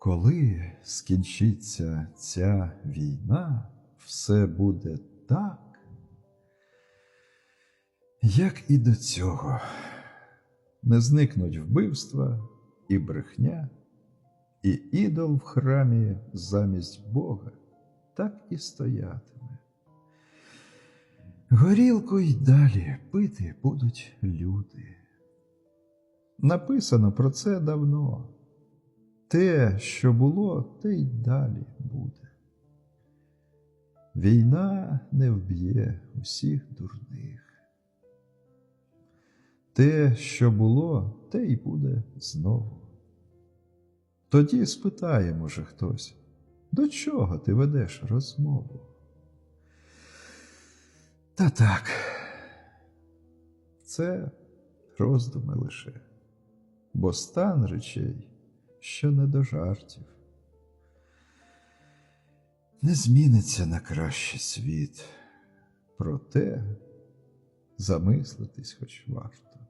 Коли скінчиться ця війна, все буде так, як і до цього. Не зникнуть вбивства і брехня, і ідол в храмі замість Бога так і стоятиме. Горілку й далі пити будуть люди. Написано про це давно. Те, що було, те й далі буде. Війна не вб'є усіх дурних. Те, що було, те й буде знову. Тоді спитає, може, хтось, до чого ти ведеш розмову? Та так, це роздуми лише, бо стан речей, що не до жартів. Не зміниться на краще світ, проте замислитись хоч варто.